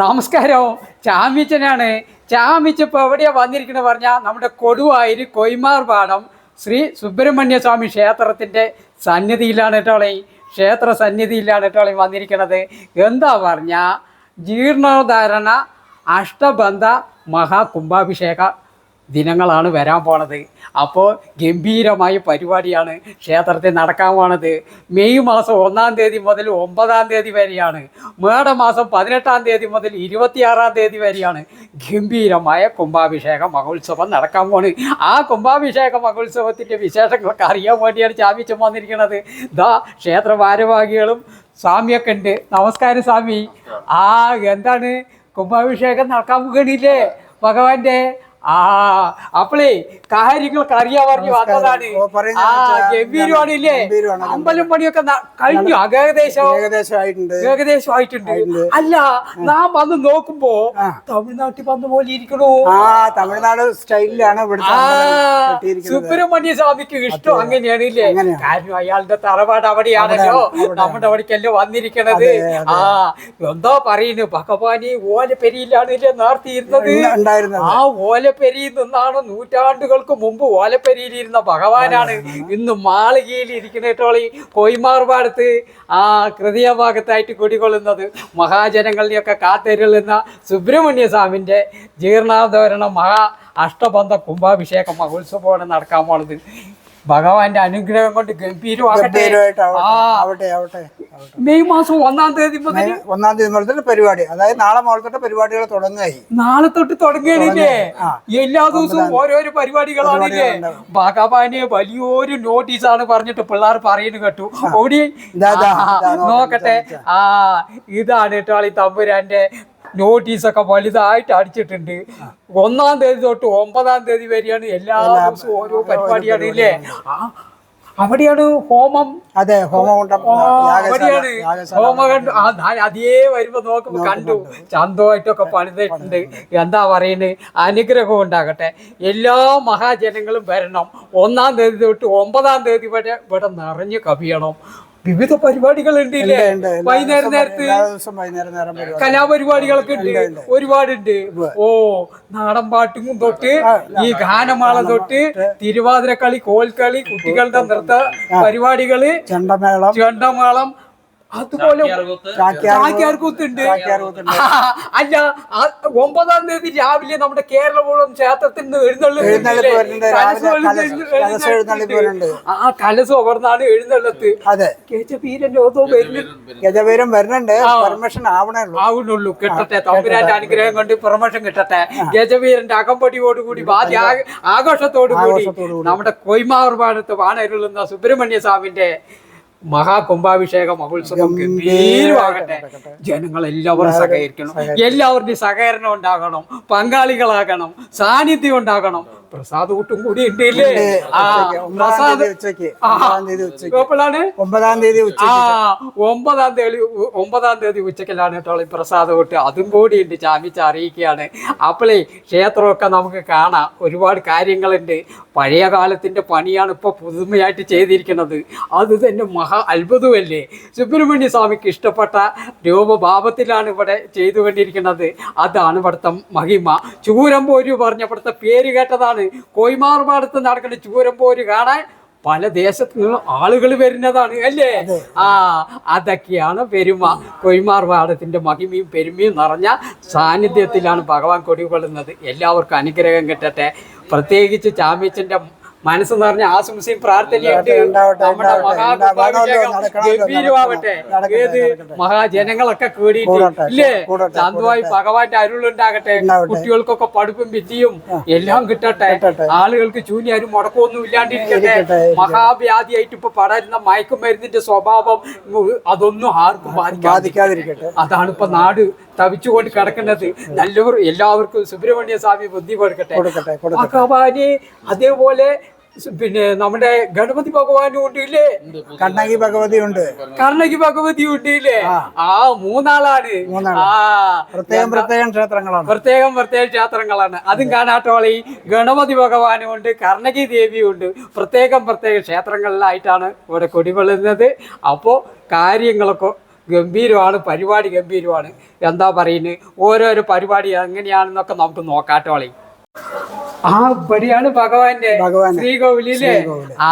നമസ്കാരം. ചാമിച്ചനാണ്. ചാമിച്ച് ഇപ്പോൾ എവിടെയാ വന്നിരിക്കുന്നത് പറഞ്ഞാൽ നമ്മുടെ കൊടുവായൂർ കൊയ്മാർ പാടം ശ്രീ സുബ്രഹ്മണ്യ സ്വാമി ക്ഷേത്രത്തിന്റെ സന്നിധിയിലാണ് കേട്ടോളെ ക്ഷേത്ര സന്നിധിയിലാണ് കേട്ടോളെ വന്നിരിക്കുന്നത് എന്താ പറഞ്ഞാൽ ജീർണോദ്ധാരണ അഷ്ടബന്ധ മഹാകുംഭാഭിഷേക. ദിനങ്ങളാണ് വരാൻ പോണത്. അപ്പോൾ ഗംഭീരമായ പരിപാടിയാണ് ക്ഷേത്രത്തിൽ നടക്കാൻ പോണത്. മെയ് മാസം ഒന്നാം തീയതി മുതൽ ഒമ്പതാം തീയതി വരെയാണ്. മേട മേടമാസം പതിനെട്ടാം തീയതി മുതൽ ഇരുപത്തിയാറാം തീയതി വരെയാണ് ഗംഭീരമായ കുംഭാഭിഷേക മഹോത്സവം നടക്കാൻ പോണ്. ആ കുംഭാഭിഷേക മഹോത്സവത്തിന്റെ വിശേഷങ്ങളൊക്കെ അറിയാൻ വേണ്ടിയാണ് ചാപിച്ചു വന്നിരിക്കുന്നത് ദാ ക്ഷേത്ര ഭാരവാഹികളും സ്വാമിയൊക്കെ ഉണ്ട്. നമസ്കാരം സ്വാമി. ആ എന്താണ്? കുംഭാഭിഷേകം നടക്കാൻ പോകണില്ലേ? ഭഗവാന്റെ ആ അപ്പളേ കാര്യങ്ങളൊക്കെ അറിയാൻ പറഞ്ഞു വന്നതാണ്. ആ ഗംഭീരമാണ്. ഇല്ലേ അമ്പലം. പണിയൊക്കെ കഴിഞ്ഞു. ഏകദേശം ഏകദേശം ആയിട്ടുണ്ട്. അല്ല നാം വന്ന് നോക്കുമ്പോ തമിഴ്നാട്ടിൽ വന്ന പോലെ ഇരിക്കണു. ആ തമിഴ്നാട് സ്റ്റൈലിലാണ് ഇവിടുത്തെ സുബ്രഹ്മണ്യ സ്വാമിക്ക് ഇഷ്ടം അങ്ങനെയാണ് ഇല്ലേ. കാരണം അയാളുടെ തറവാട് അവിടെയാണല്ലോ. നമ്മുടെ അവിടേക്കല്ലോ വന്നിരിക്കണത്. ആ എന്താ പറയുന്നു. ഭഗവാനി ഓല പെരിയിലാണ് ഇല്ലേ നേർത്തിയിരുന്നത്? ആ ഓല ഓലപ്പെരിയിൽ നിന്നാണ് നൂറ്റാണ്ടുകൾക്ക് മുമ്പ് ഓലപ്പെരിയിലിരുന്ന ഭഗവാനാണ്. ഇന്ന് മാളികയിൽ ഇരിക്കുന്നിട്ടോളി കോയിമാർപാടത്ത് ആ ഹൃദയ ഭാഗത്തായിട്ട് കുടികൊള്ളുന്നത് മഹാജനങ്ങളുടെയൊക്കെ കാത്തരുളുന്ന സുബ്രഹ്മണ്യ സ്വാമിന്റെ ജീർണാധോരണ മഹാ അഷ്ടബന്ധ കുംഭാഭിഷേക മഹോത്സവമാണ് നടക്കാൻ പോണത്. ഭഗവാന്റെ അനുഗ്രഹം കൊണ്ട് ഗംഭീരമാകട്ടെ. ആവട്ടെ. ആവട്ടെ. മെയ് മാസം ഒന്നാം തീയതി ഒന്നാം തീയതി മുതൽ പരിപാടി. അതായത് നാളെ മുതൽ തൊട്ട് പരിപാടികൾ തുടങ്ങുകയായി. നാളെ തൊട്ട് തുടങ്ങിയില്ലേ. എല്ലാ ദിവസവും ഓരോരോ പരിപാടികളാണില്ലേ ഭഗവാന് വലിയൊരു നോട്ടീസ് ആണ് പറഞ്ഞിട്ട് പിള്ളേർ പറയുന്നു കേട്ടു. ഓടി. നോക്കട്ടെ ആ ഇതാണ് കേട്ടോ ഈ തമ്പുരാന്റെ നോട്ടീസൊക്കെ വലുതായിട്ട് അടിച്ചിട്ടുണ്ട്. ഒന്നാം തീയതി തൊട്ട് ഒമ്പതാം തീയതി വരെയാണ് എല്ലാ ദിവസവും ഓരോ പരിപാടിയാണ് ഇല്ലേ? അവിടെയാണ് ഹോമം? അതെ ഹോമം അവിടെയാണ്. യാഗശാല ഹോമ കണ്ടു ആ ഞാൻ അതേ വരുമ്പോ നോക്കുമ്പോ കണ്ടു. ചന്തമായിട്ടൊക്കെ പണിതിട്ടുണ്ട്. എന്താ പറയുന്നത് അനുഗ്രഹം ഉണ്ടാകട്ടെ. എല്ലാ മഹാജനങ്ങളും വരണം. ഒന്നാം തീയതി തൊട്ട് ഒമ്പതാം തീയതി വരെ ഇവിടെ നിറഞ്ഞു കവിയണം. വിവിധ ഇല്ലേ? ഉണ്ട്, വൈകുന്നേരം നേരത്ത് കലാപരിപാടികളൊക്കെ ഉണ്ട്. ഒരുപാടുണ്ട്. ഓ നാടൻ പാട്ടും തൊട്ട് ഈ ഗാനമാള തൊട്ട് തിരുവാതിരക്കളി കോൽക്കളി കുട്ടികളുടെ നൃത്ത പരിപാടികൾ. ചെണ്ടമേളം. ചെണ്ടമേളം. അതുപോലെ ചാക്യാർ ചാക്യാർകൂത്തുണ്ട്. അല്ല ആ ഒമ്പതാം തീയതി രാവിലെ നമ്മുടെ കേരളപുരം ക്ഷേത്രത്തിൽ നിന്ന് എഴുന്നള്ളിപ്പ് എഴുന്നള്ളിപ്പ് വരുന്നുണ്ട്. കലശം രാവിലെ കലശം- എഴുന്നള്ളി- കലശം എഴുന്നള്ളിപ്പ് വരുന്നുണ്ട്. ആ കലസ് അവിടുന്നാണ് എഴുന്നള്ളത്ത്. അതെ. ഓതോ വരുന്നുണ്ട്. പെർമിഷൻ ആവണേ ഉള്ളൂ. ആവുന്നുള്ളൂ കിട്ടട്ടെ തമ്പുരാന്റെ അനുഗ്രഹം കൊണ്ട് പെർമിഷൻ കിട്ടട്ടെ. ഗജവീരന്റെ അകമ്പടിയോടുകൂടി ബാധ്യ ആഘോഷത്തോടു കൂടി ആഘോഷത്തോടു നമ്മുടെ കൊയ്മാർപാടത്ത് വാണരുളുന്ന സുബ്രഹ്മണ്യ സ്വാമിന്റെ മഹാകുംഭാഭിഷേക മഹോത്സവം ഗംഭീരമാകട്ടെ. ജനങ്ങൾ എല്ലാവരും സഹകരിക്കണം. എല്ലാവരുടെയും സഹകരണം ഉണ്ടാകണം. പങ്കാളികളാകണം. സാന്നിധ്യം ഉണ്ടാകണം. പ്രസാദ് കൂട്ടും കൂടി ഉണ്ടല്ലേ ഒമ്പതാം തീയതി ഉച്ചയ്ക്ക് ഒമ്പതാം തീയതി ഉച്ചയ്ക്ക്. എപ്പോഴാണ് ഒമ്പതാം തീയതി ആ ഒമ്പതാം തീയതി ഒമ്പതാം തീയതി ഉച്ചക്കലാണ് കേട്ടോ ഈ പ്രസാദ് കൂട്ട്. അതും കൂടി ഉണ്ട് ചാമിച്ച് അറിയിക്കുകയാണ്. അപ്പോളേ ക്ഷേത്രമൊക്കെ നമുക്ക് കാണാം. ഒരുപാട് കാര്യങ്ങളുണ്ട്. പഴയ കാലത്തിന്റെ പണിയാണ് ഇപ്പോൾ പുതുമയായിട്ട് ചെയ്തിരിക്കുന്നത്. അത് തന്നെ മഹാ അത്ഭുതമല്ലേ? സുബ്രഹ്മണ്യ സ്വാമിക്ക് ഇഷ്ടപ്പെട്ട രൂപഭാവത്തിലാണ് ഇവിടെ ചെയ്തുകൊണ്ടിരിക്കുന്നത്. അതാണ് ഇവിടുത്തെ മഹിമ. ചൂരമ്പോര് പറഞ്ഞ ഇവിടുത്തെ പേര് കേട്ടതാണ് കോയ്മാർപാടത്ത് നടക്കുന്ന ചൂരമ്പോര് കാണാൻ പല ദേശത്തു നിന്നും ആളുകൾ വരുന്നതാണ് അല്ലേ? ആ അതൊക്കെയാണ് പെരുമ. കൊയ്മാർവാടത്തിന്റെ മഹിമയും പെരുമയും നിറഞ്ഞ സാന്നിധ്യത്തിലാണ് ഭഗവാൻ കൊടികൊള്ളുന്നത്. എല്ലാവർക്കും അനുഗ്രഹം കിട്ടട്ടെ. പ്രത്യേകിച്ച് ചാമ്യച്ചന്റെ മനസ്സ് നിറഞ്ഞ ആശംസയും പ്രാർത്ഥനയുണ്ട് ഉണ്ടാവട്ടെ, നമ്മുടെ നടക്കട്ടെ, ഏത്. മഹാജനങ്ങളൊക്കെ കൂടിയിട്ട് ഇല്ലേ? കൂടട്ടെ, ഭഗവാന്റെ അരുളുണ്ടാകട്ടെ. കുട്ടികൾക്കൊക്കെ പഠിപ്പും വിദ്യയും എല്ലാം കിട്ടട്ടെ. ആളുകൾക്ക് ചൂനിയാരും മുടക്കമൊന്നും ഇല്ലാണ്ടിരിക്കട്ടെ. മഹാവ്യാധിയായിട്ട് ഇപ്പൊ പടരുന്ന മയക്കുമരുന്നിന്റെ സ്വഭാവം അതൊന്നും ആർക്കും ബാധിക്കാതെ ബാധിക്കാതിരിക്കട്ടെ. അതാണ് ഇപ്പൊ നാട് തവിച്ചുകൊണ്ട് കിടക്കുന്നത് നല്ലവർ എല്ലാവർക്കും സുബ്രഹ്മണ്യ സ്വാമി ബുദ്ധി കൊടുക്കട്ടെ. കൊടുക്കട്ടെ കൊടുക്കട്ടെ. അതേപോലെ പിന്നെ നമ്മുടെ ഗണപതി ഭഗവാനും ഉണ്ട് ഇല്ലേ? കണ്ണകി ഭഗവതി ഉണ്ട്. കർണകി ഭഗവതി ഉണ്ട് ഇല്ലേ? ആ. മൂന്നാളാണ്. മൂന്നാൾ. ആ പ്രത്യേകം പ്രത്യേകം ക്ഷേത്രങ്ങളാണ്. പ്രത്യേകം പ്രത്യേക ക്ഷേത്രങ്ങളാണ്. അതും കാണാട്ടോളി ഗണപതി ഭഗവാനും ഉണ്ട് കർണകി ദേവിയും ഉണ്ട്. പ്രത്യേകം പ്രത്യേക ക്ഷേത്രങ്ങളിലായിട്ടാണ് ഇവിടെ കൊടിവെള്ളുന്നത് അപ്പോൾ കാര്യങ്ങളൊക്കെ ഗംഭീരമാണ് പരിപാടി ഗംഭീരമാണ്. എന്താ പറയുന്നത് ഓരോരോ പരിപാടി എങ്ങനെയാണെന്നൊക്കെ നമുക്ക് നോക്കാട്ടോളി. ആ ഇവിടെയാണ് ഭഗവാന്റെ ശ്രീകോവിലില്ലേ? ശ്രീകോവിൽ. ആ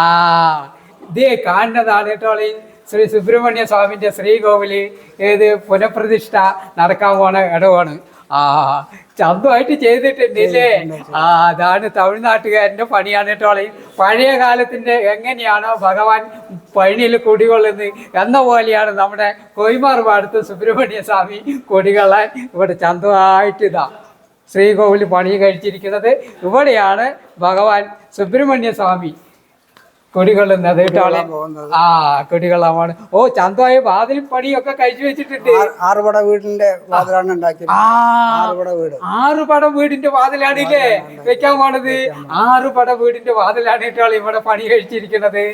ഇതേ കാണുന്നതാണ് കേട്ടോളി. ശ്രീ സുബ്രഹ്മണ്യ സ്വാമിന്റെ ശ്രീകോവിൽ. ഏത് പുനഃപ്രതിഷ്ഠ നടക്കാൻ പോണ ഇടവാണ്. ആ ചന്തമായിട്ട് ചെയ്തിട്ടുണ്ടല്ലേ ആ അതാണ് തമിഴ്നാട്ടുകാരന്റെ പണിയാണ് കേട്ടോളി പഴയ കാലത്തിന്റെ എങ്ങനെയാണോ ഭഗവാൻ പഴനിയിൽ കുടികൊള്ളുന്നത് എന്ന പോലെയാണ് നമ്മുടെ കൊയ്മാർ പാടത്ത് സുബ്രഹ്മണ്യ സ്വാമി കുടികളെ ഇവിടെ ചന്തമായിട്ട് ഇതാ ശ്രീകോവിൽ പണി കഴിച്ചിരിക്കുന്നത്. ഇവിടെയാണ് ഭഗവാൻ സുബ്രഹ്മണ്യ സ്വാമി കൊടികൊള്ളുന്നത് കേട്ടോളെ പോകുന്നത്. ആ കൊടികൊള്ളാമാണ് ഓ ചന്തമായ വാതിലും പണിയൊക്കെ കഴിച്ചു വെച്ചിട്ടുണ്ട്. ആറ് ആറുപട വീടിന്റെ വാതിലാണ് ഉണ്ടാക്കിയത്. ആറുപട വീട്. ആറ് പടം വീടിന്റെ വാതിലാണില്ലേ വെക്കാൻ പോണത് ആറുപട പടം വീടിന്റെ വാതിലാണ് കേട്ടോളെ ഇവിടെ പണി കഴിച്ചിരിക്കുന്നത്.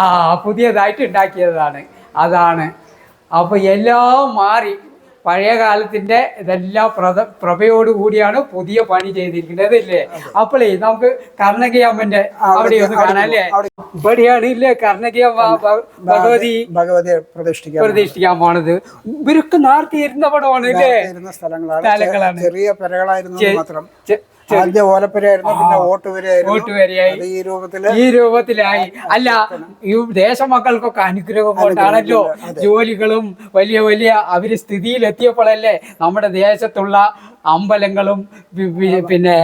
ആ പുതിയതായിട്ട് ഉണ്ടാക്കിയതാണ്. അതാണ്. അപ്പൊ എല്ലാം മാറി. പഴയ കാലത്തിന്റെ ഇതെല്ലാം പ്രത പ്രഭയോട് കൂടിയാണ് പുതിയ പണി ചെയ്തിരിക്കുന്നത് ഇല്ലേ? അപ്പോഴേ നമുക്ക് കർണകി അമ്മന്റെ അവിടെ ഒന്ന് കാണാം അല്ലേ? ഇവിടെയാണ് ഇല്ലേ കർണകി അമ്മ? ഭഗവതി? ഭഗവതിയെ പ്രതിഷ്ഠിക്കാൻ പ്രതിഷ്ഠിക്കാൻ പോണത്. ഇവരൊക്കെ നേരത്തെ ഇരുന്ന പടമാണ് ഇല്ലേ? സ്ഥലങ്ങളാണ്. ചെറിയ പെരകളായിരുന്നു മാത്രം. ആദ്യം ഓലപ്പുരയായിരുന്നു പിന്നെ വോട്ട് ഓട്ടുപുരയായി. അത് ഈ രൂപത്തിൽ ഈ രൂപത്തിലായി. അല്ല ഈ ദേശമക്കൾക്കൊക്കെ അനുഗ്രഹം കൊണ്ടാണല്ലോ ജോലികളും വലിയ വലിയ അവർ സ്ഥിതിയിലെത്തിയപ്പോഴല്ലേ നമ്മുടെ ദേശത്തുള്ള അമ്പലങ്ങളും പിന്നെ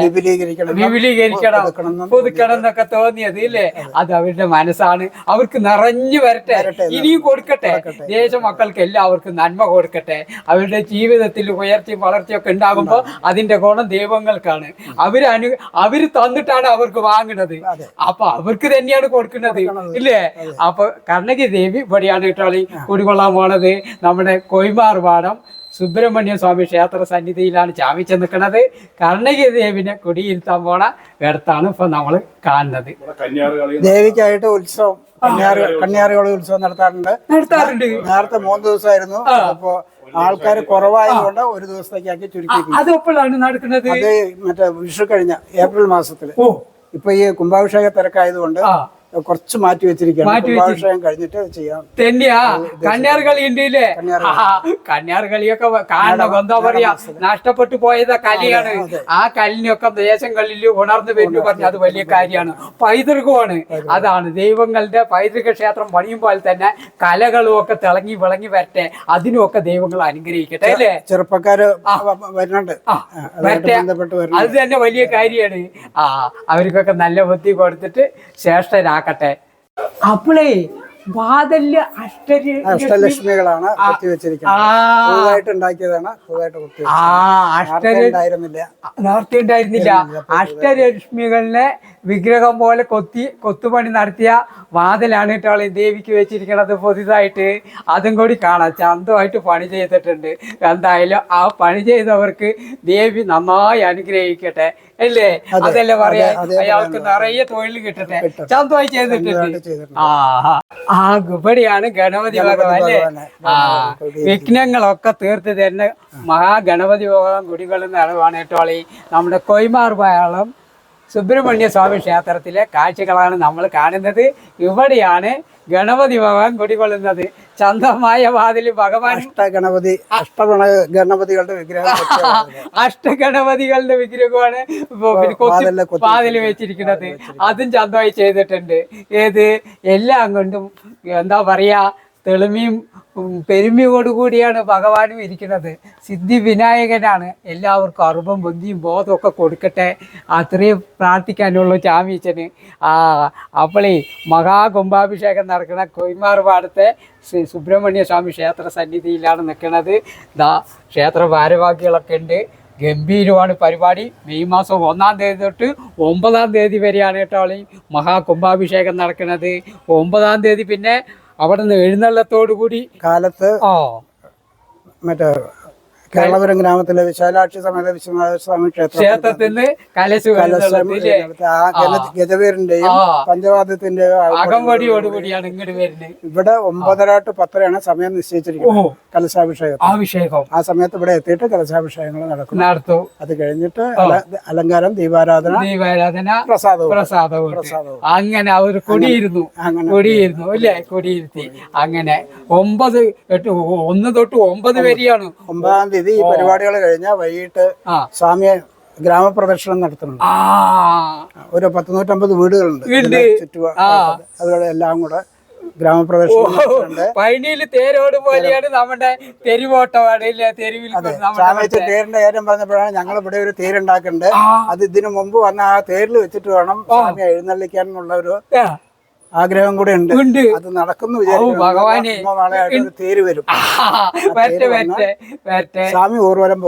വിപുലീകരിക്കണം. പുതുക്കണം എന്നൊക്കെ തോന്നിയത് ഇല്ലേ? അത്. അവരുടെ മനസ്സാണ്. അവർക്ക് നിറഞ്ഞു വരട്ടെ. ഇനിയും കൊടുക്കട്ടെ. ദേശമക്കൾക്ക് എല്ലാവർക്കും നന്മ കൊടുക്കട്ടെ. അവരുടെ ജീവിതത്തിൽ ഉയർച്ചയും വളർച്ചയൊക്കെ ഉണ്ടാകുമ്പോൾ അതിന്റെ ഗുണം ദൈവങ്ങൾക്കാണ്. അവർ അനു അവർ തന്നിട്ടാണ് അവർക്ക് വാങ്ങുന്നത്. അപ്പൊ അവർക്ക് തന്നെയാണ് കൊടുക്കുന്നത്. ഇല്ലേ? അപ്പൊ കർണകി ദേവി ഇവിടെയാണ് കേട്ടോളി കുടികൊള്ളാൻ പോണത്. നമ്മുടെ കൊയ്മാർ പാടം. സുബ്രഹ്മണ്യ സ്വാമി ക്ഷേത്ര സന്നിധിയിലാണ് ചാമിച്ച് നിൽക്കുന്നത് കർണകി ദേവിനെ കുടിയിരുത്താൻ പോണ ഇടത്താണ് ഇപ്പൊ നമ്മൾ കാണുന്നത്. ദേവിക്കായിട്ട് ഉത്സവം കന്യാറി കന്യാറികളി ഉത്സവം. നടത്താറുണ്ട്. നടത്താറുണ്ട്. നേരത്തെ മൂന്ന് ദിവസമായിരുന്നു. അപ്പോ ആൾക്കാർ കുറവായതുകൊണ്ട് ഒരു ദിവസത്തേക്കാക്കി ചുരുക്കി അത് എപ്പോഴാണ് നടക്കുന്നത്? അത് മറ്റേ വിഷു കഴിഞ്ഞ ഏപ്രിൽ മാസത്തിൽ. ഓ. ഇപ്പൊ ഈ കുംഭാഭിഷേക തിരക്കായതുകൊണ്ട് കുറച്ച് മാറ്റി വെച്ചിരിക്കുകയാണ്. കഴിഞ്ഞിട്ട് ചെയ്യാം. തന്നെയാ? കന്യാർ കളി ഉണ്ട് ഇല്ലേ കന്യാർ കളിയൊക്കെ കാണണം. എന്താ പറയാ? നഷ്ടപ്പെട്ടു പോയത് കലിയാണ്. ആ കല്ലിനൊക്കെ ദേശങ്ങളിൽ ഉണർന്നു വരുന്നു പറഞ്ഞു അത് വലിയ കാര്യമാണ്. പൈതൃകമാണ്. അതാണ്. ദൈവങ്ങളുടെ പൈതൃക ക്ഷേത്രം പണിയുമ്പോൾ തന്നെ കലകളും ഒക്കെ തിളങ്ങി വിളങ്ങി വരട്ടെ. അതിനുമൊക്കെ ദൈവങ്ങൾ അനുഗ്രഹിക്കട്ടെ അല്ലേ? ചെറുപ്പക്കാര് വരുന്നുണ്ട്. അത് തന്നെ വലിയ കാര്യമാണ്. ആ അവർക്കൊക്കെ നല്ല ബുദ്ധി കൊടുത്തിട്ട് ശ്രേഷ്ഠരാക്കട്ടെ അപ്പോളേ വാതൽ അഷ്ടരി അഷ്ടലക്ഷ്മികളാണ് ആ അഷ്ടര ഉണ്ടായിരുന്നില്ല. അഷ്ടലക്ഷ്മികളിലെ വിഗ്രഹം പോലെ കൊത്തി കൊത്തുപണി നടത്തിയ വാതിലാണ് കേട്ടോ ദേവിക്ക് വെച്ചിരിക്കണത് പുതിയതായിട്ട് അതും കൂടി കാണാം. ചന്തമായിട്ട് പണി ചെയ്തിട്ടുണ്ട്. എന്തായാലും ആ പണി ചെയ്തവർക്ക് ദേവി നന്നായി അനുഗ്രഹിക്കട്ടെ. അല്ലേ? അതല്ലേ പറയാ? അയാൾക്ക് നിറയെ തൊഴിൽ കിട്ടട്ടെ. ചന്തമായി ചെയ്തിട്ടുണ്ട്. ആ ആ ഇവിടെയാണ് ഗണപതി ഭഗവാൻ അല്ലേ? ആ വിഘ്നങ്ങളൊക്കെ തീർത്ത് തരുന്ന മഹാഗണപതി ഭഗവാൻ കുടികൊള്ളുന്ന അളവാണ് കേട്ടോളി നമ്മുടെ കൊയ്മാർ പാളം സുബ്രഹ്മണ്യ സ്വാമി ക്ഷേത്രത്തിലെ കാഴ്ചകളാണ് നമ്മൾ കാണുന്നത്. ഇവിടെയാണ് ഗണപതി ഭഗവാൻ കുടികൊള്ളുന്നത്. ചന്തമായ വാതിൽ ഭഗവാൻ അഷ്ടഗണപതി അഷ്ടഗണ ഗണപതികളുടെ വിഗ്രഹം. അഷ്ടഗണപതികളുടെ വിഗ്രഹമാണ് വാതിൽ വെച്ചിരിക്കുന്നത്. അതും ചന്തമായി ചെയ്തിട്ടുണ്ട്. ഏത്? എല്ലാം കൊണ്ടും എന്താ പറയാ തെളിമയും പെരുമയോടുകൂടിയാണ് ഭഗവാനും ഇരിക്കുന്നത്. സിദ്ധി വിനായകനാണ്. എല്ലാവർക്കും അറിവും ബുദ്ധിയും ബോധവും ഒക്കെ കൊടുക്കട്ടെ. അത്രയും പ്രാർത്ഥിക്കാനുള്ള ചാമീച്ചന് ആ അപ്പളി മഹാകുംഭാഭിഷേകം നടക്കുന്ന കൊയ്മാർപാടത്തെ ശ്രീ സുബ്രഹ്മണ്യ സ്വാമി ക്ഷേത്ര സന്നിധിയിലാണ് നിൽക്കുന്നത്. ദാ ക്ഷേത്ര ഭാരവാഹികളൊക്കെ ഉണ്ട്. ഗംഭീരമാണ് പരിപാടി. മെയ് മാസം ഒന്നാം തീയതി തൊട്ട് ഒമ്പതാം തീയതി വരെയാണ് കേട്ടോ മഹാകുംഭാഭിഷേകം നടക്കുന്നത്. ഒമ്പതാം തീയതി പിന്നെ അവിടെ നിന്ന് എഴുന്നള്ളത്തോടു കൂടി കാലത്ത് ആ. മറ്റേ കേരളപുരം ഗ്രാമത്തിലെ വിശാലാക്ഷി സമേത വിശ്വനാഥ സ്വാമി ക്ഷേത്രം ക്ഷേത്രത്തിൽ നിന്ന് കലശ് വരുന്നുള്ളതില്ലേ ആ ഗജ- ഗജവീരന്റെയും ആ. പഞ്ചവാദ്യത്തിന്റെയും അകമ്പടിയോടുകൂടിയാണ് ഇങ്ങോട്ട് വരുന്നത്. ഇവിടെ ഒമ്പതര ടു പത്തരയാണ് സമയം നിശ്ചയിച്ചിരിക്കുന്നത്. കലശാഭിഷേകം. അഭിഷേകം ആ സമയത്ത് ഇവിടെ എത്തിയിട്ട് കലശാഭിഷേകങ്ങൾ നടക്കും നടത്തും. അത് കഴിഞ്ഞിട്ട് അല- അലങ്കാരം ദീപാരാധന ദീപാരാധന പ്രസാദവും. പ്രസാദവും. പ്രസാദവും. അങ്ങനെ അവർ കൊടിയിരുന്നു. കൊടിയിരുന്നു അല്ലേ? കൊടിയിരുത്തി. അങ്ങനെ ഒമ്പത് ഒന്ന് തൊട്ട് ഒമ്പത് വരെയാണ്. ഒമ്പതാം തീയതി ഈ പരിപാടികൾ കഴിഞ്ഞാൽ വൈകിട്ട് സ്വാമിയെ ഗ്രാമപ്രദക്ഷിണം നടത്തുന്നുണ്ട്. ഒരു പത്ത് നൂറ്റമ്പത് വീടുകളുണ്ട് ചുറ്റുപാട്. അതുപോലെ എല്ലാം കൂടെ ഗ്രാമപ്രദക്ഷിണം തേരോട് പോലെയാണ് നമ്മുടെ തെരുവോട്ടമാണ് ഇല്ലേ തെരുവിൽ നമ്മുടെ സ്വാമിച്ച് തേരിന്റെ കാര്യം പറഞ്ഞപ്പോഴാണ് ഞങ്ങൾ ഇവിടെ ഒരു തേരുണ്ടാക്കുന്നുണ്ട് അത് ഇതിനു മുമ്പ് വന്ന ആ തേരിൽ വെച്ചിട്ട് വേണം സ്വാമിയെ എഴുന്നള്ളിക്കാൻ ഉള്ള ഒരു ആഗ്രഹം കൂടെ ഉണ്ട്. ഉണ്ട്. അത് നടക്കുന്നു ഭഗവാനെ. തേര് വരും. സ്വാമി ഊർവലം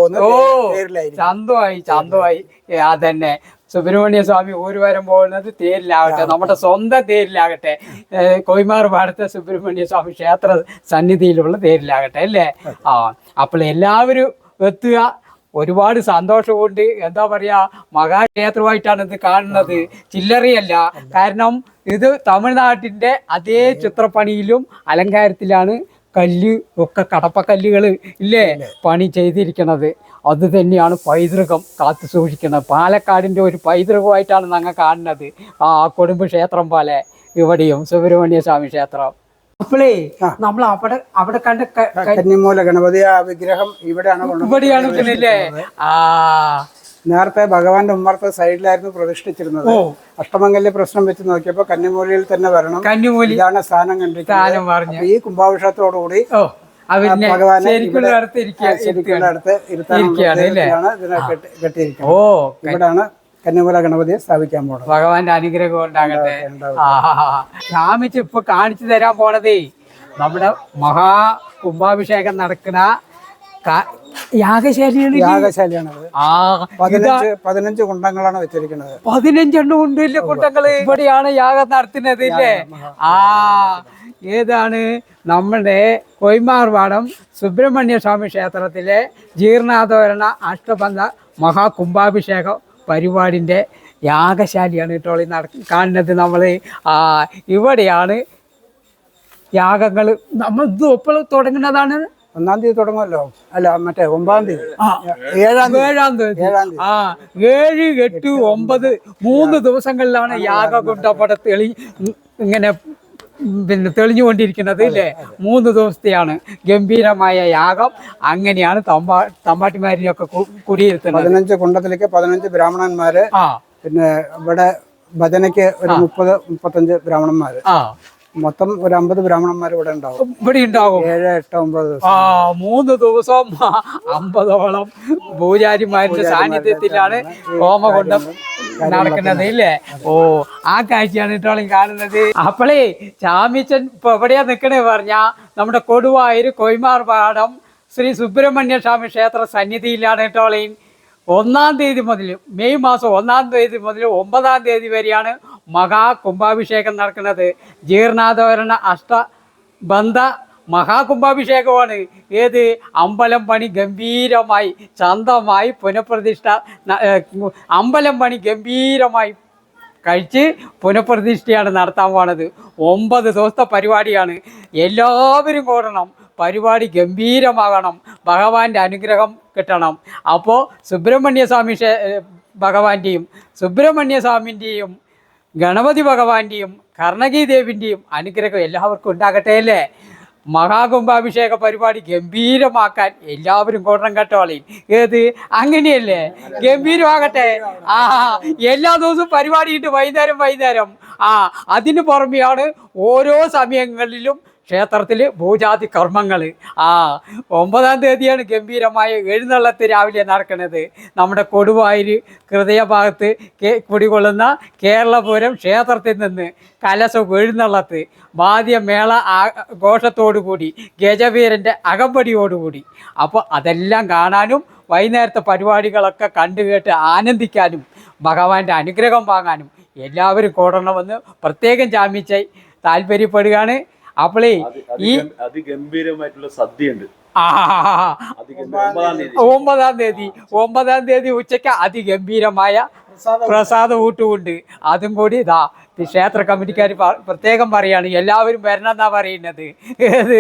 തേരിലായിരിക്കും. ചന്തമായി ചന്തമായി. അതന്നെ. സുബ്രഹ്മണ്യ സ്വാമി ഊരുവരം പോകുന്നത് തേരിലാകട്ടെ നമ്മുടെ സ്വന്തം തേരിലാകട്ടെ. കൊയ്മാർ പാടത്തെ സുബ്രഹ്മണ്യ സ്വാമി ക്ഷേത്ര സന്നിധിയിലുള്ള തേരിലാകട്ടെ അല്ലേ? ആ അപ്പോൾ എല്ലാവരും എത്തുക. ഒരുപാട് സന്തോഷമുണ്ട്. എന്താ പറയാ മഹാക്ഷേത്രമായിട്ടാണ് ഇത് കാണുന്നത്. ചില്ലറയല്ല. കാരണം ഇത് തമിഴ്നാട്ടിന്റെ അതേ ചിത്രപ്പണിയിലും അലങ്കാരത്തിലാണ് കല്ല് ഒക്കെ കടപ്പക്കല്ലുകൾ ഇല്ലേ പണി ചെയ്തിരിക്കുന്നത് അത് തന്നെയാണ് പൈതൃകം കാത്തു സൂക്ഷിക്കുന്നത്. പാലക്കാടിന്റെ ഒരു പൈതൃകമായിട്ടാണ് ഞങ്ങൾ കാണുന്നത്. ആ കൊടുമ്പ് ക്ഷേത്രം പോലെ. ഇവിടെയും സുബ്രഹ്മണ്യ സ്വാമി ക്ഷേത്രം. അപ്പോളേ നമ്മൾ അവിടെ അവിടെ കണ്ട കന്നിമൂല ഗണപതി ആ വിഗ്രഹം ഇവിടെയാണ് ഇവിടെയാണ് ആ. നേരത്തെ ഭഗവാന്റെ ഉമ്മർത്തെ സൈഡിലായിരുന്നു പ്രതിഷ്ഠിച്ചിരുന്നത്. അഷ്ടമംഗല്യ പ്രശ്നം വെച്ച് നോക്കിയപ്പോ കന്നിമൂലയിൽ തന്നെ വരണം. കന്നിമൂലി ഇതാണ് സ്ഥാനം കണ്ടിരിക്കുന്നത്. ഈ കുംഭാഭിഷേകത്തോടുകൂടി അവരിനെ ഭഗവാനെ അടുത്ത് കെട്ടി കെട്ടിയിരിക്കുന്നത്. ഓ ഇവിടാണ് കന്നിമൂല ഗണപതിയെ സ്ഥാപിക്കാൻ പോകണം ഭഗവാന്റെ അനുഗ്രഹം ഉണ്ടാകട്ടെ. സ്വാമിച്ച് ഇപ്പൊ കാണിച്ചു തരാൻ പോണതേ. നമ്മുടെ മഹാ കുംഭാഭിഷേകം നടക്കുന്ന യാഗശാലിയാണ് യാഗശാലയാണ് പതിനഞ്ച് പതിനഞ്ച് കുണ്ടങ്ങളാണ് വെച്ചിരിക്കുന്നത്. പതിനഞ്ചെണ്ണം ഉണ്ട് കുണ്ടങ്ങൾ? ഇവിടെയാണ് യാഗം നടത്തുന്നത് ഇല്ലേ? ആ ഏതാണ് നമ്മുടെ കൊയ്മാർവാടം സുബ്രഹ്മണ്യ സ്വാമി ക്ഷേത്രത്തിലെ ജീർണാതോരണ അഷ്ടബന്ധ മഹാകുംഭാഭിഷേക പരിപാടിന്റെ യാഗശാലിയാണ് കേട്ടോ ഈ നട കാണുന്നത് നമ്മൾ ആ ഇവിടെയാണ് യാഗങ്ങൾ. നമ്മൾ ഇത് ഒപ്പോൾ തുടങ്ങുന്നതാണ്? ഒന്നാം തീയതി തുടങ്ങുമല്ലോ. അല്ല മറ്റേ ഒമ്പതാം തീയതി. ഏഴാം തീയതി. ഏഴാം തീയതി. ആ ഏഴ് എട്ട് ഒമ്പത് മൂന്ന് ദിവസങ്ങളിലാണ് യാഗകുണ്ടപ്പട തെളി ഇങ്ങനെ പിന്നെ തെളിഞ്ഞുകൊണ്ടിരിക്കുന്നത് അല്ലേ മൂന്ന് ദിവസത്തെയാണ് ഗംഭീരമായ യാഗം. അങ്ങനെയാണ് തമ്പാ തമ്പാട്ടിമാരിനെയൊക്കെ കുടിയിരുത്തുന്നത്. പതിനഞ്ച് കുണ്ടത്തിലേക്ക് പതിനഞ്ച് ബ്രാഹ്മണന്മാര് പിന്നെ ഇവിടെ ഭജനയ്ക്ക് ഒരു മുപ്പത് മുപ്പത്തഞ്ച് ബ്രാഹ്മണന്മാര്. ആ. മൊത്തം ഒരു അമ്പത് ബ്രാഹ്മണന്മാർ ഇവിടെ ഉണ്ടാവും. ഇവിടെ ഉണ്ടാകും ഏഴ് എട്ട് ഒമ്പത് ആ മൂന്ന് ദിവസം അമ്പതോളം പൂജാരിമാരുടെ സാന്നിധ്യത്തിലാണ് ഹോമകുണ്ടം നടക്കുന്നത് ഇല്ലേ? ഓ ആ കാഴ്ചയാണ് ഇട്ടോളം കാണുന്നത്. അപ്പളേ ചാമിച്ചൻ ഇപ്പൊ എവിടെയാ നിക്കണേ പറഞ്ഞാ നമ്മുടെ കൊടുവായൂർ കൊയ്മാർ പാടം ശ്രീ സുബ്രഹ്മണ്യ സ്വാമി ക്ഷേത്ര സന്നിധിയിലാണ് ഇട്ടോളീൻ ഒന്നാം തീയതി മുതൽ മെയ് മാസം ഒന്നാം തീയതി മുതൽ ഒമ്പതാം തീയതി വരെയാണ് മഹാ കുംഭാഭിഷേകം നടക്കുന്നത് ജീർണാധോരണ അഷ്ട ബന്ധ മഹാകുംഭാഭിഷേകമാണ് ഏത് അമ്പലം പണി ഗംഭീരമായി ചന്തമായി പുനഃപ്രതിഷ്ഠ അമ്പലം പണി ഗംഭീരമായി കഴിച്ച് പുനഃപ്രതിഷ്ഠയാണ് നടത്താൻ പോണത്. ഒമ്പത് ദിവസത്തെ പരിപാടിയാണ്. എല്ലാവരും കൂടണം. പരിപാടി ഗംഭീരമാകണം. ഭഗവാന്റെ അനുഗ്രഹം കിട്ടണം. അപ്പോൾ സുബ്രഹ്മണ്യ സ്വാമി ക്ഷേ ഭഗവാന്റെയും സുബ്രഹ്മണ്യ സ്വാമിന്റെയും ഗണപതി ഭഗവാന്റെയും കർണകി ദേവിന്റെയും അനുഗ്രഹം എല്ലാവർക്കും ഉണ്ടാകട്ടെ അല്ലേ? മഹാകുംഭാഭിഷേക പരിപാടി ഗംഭീരമാക്കാൻ എല്ലാവരും കൂടണം കേട്ടോളി. ഏത്? അങ്ങനെയല്ലേ? ഗംഭീരമാകട്ടെ. ആ എല്ലാ ദിവസവും പരിപാടിയിട്ട് വൈകുന്നേരം വൈകുന്നേരം. ആ അതിന് പുറമെയാണ് ഓരോ സമയങ്ങളിലും ക്ഷേത്രത്തിൽ പൂജാതി കർമ്മങ്ങൾ ആ ഒമ്പതാം തീയതിയാണ് ഗംഭീരമായ എഴുന്നള്ളത്ത് രാവിലെ നടക്കുന്നത് നമ്മുടെ കൊടുവായൂർ ഹൃദയഭാഗത്ത് കുടികൊള്ളുന്ന കേരളപുരം ക്ഷേത്രത്തിൽ നിന്ന് കലശം എഴുന്നള്ളത്ത് വാദ്യമേള ഘോഷത്തോടുകൂടി ഗജവീരന്റെ അകമ്പടിയോടുകൂടി. അപ്പോൾ അതെല്ലാം കാണാനും വൈകുന്നേരത്തെ പരിപാടികളൊക്കെ കണ്ടു കേട്ട് ആനന്ദിക്കാനും ഭഗവാന്റെ അനുഗ്രഹം വാങ്ങാനും എല്ലാവരും കൂടണമെന്ന് പ്രത്യേകം ജാമ്യച്ചായി താല്പര്യപ്പെടുകയാണ്. അപ്പോളേ ഈ അതിഗംഭീരമായിട്ടുള്ള സദ്യയുണ്ട്. ഒമ്പതാം തീയതി. ഒമ്പതാം തീയതി. ഉച്ചയ്ക്ക് അതിഗംഭീരമായ പ്രസാദ ഊട്ടുമുണ്ട്. അതും കൂടി ഇതാ ക്ഷേത്ര കമ്മിറ്റിക്കാർ പ്രത്യേകം പറയാണ് എല്ലാവരും വരണം എന്നാ പറയുന്നത്. അത്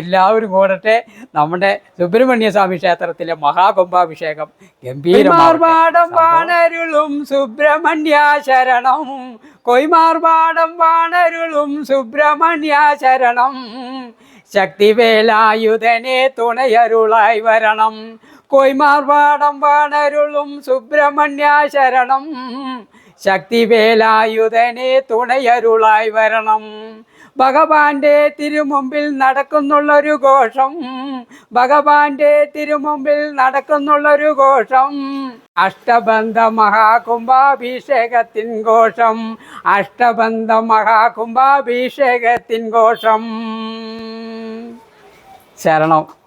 എല്ലാവരും കൂടട്ടെ നമ്മുടെ സുബ്രഹ്മണ്യ സ്വാമി ക്ഷേത്രത്തിലെ മഹാകുംഭാഭിഷേകം ഗംഭീരമാർപാടം വാണരുളും സുബ്രഹ്മണ്യ ശരണം കൊയ്മാർപാടം വാണരുളും സുബ്രഹ്മണ്യ ശരണം ശക്തിവേലായുധനെ തുണയരുളായി വരണം. കൊയ്മാർപാടം വാണരുളും സുബ്രഹ്മണ്യ ശരണം ശക്തിവേലായുധനെ തുണയരുളായി വരണം. ഭഗവാന്റെ തിരുമുമ്പിൽ നടക്കുന്നുള്ളൊരു ഘോഷം. ഭഗവാന്റെ തിരുമുമ്പിൽ നടക്കുന്നുള്ളൊരു ഘോഷം. അഷ്ടബന്ധ മഹാകുംഭാഭിഷേകത്തിൻ ഘോഷം. അഷ്ടബന്ധ മഹാകുംഭാഭിഷേകത്തിൻ ഘോഷം. ശരണം.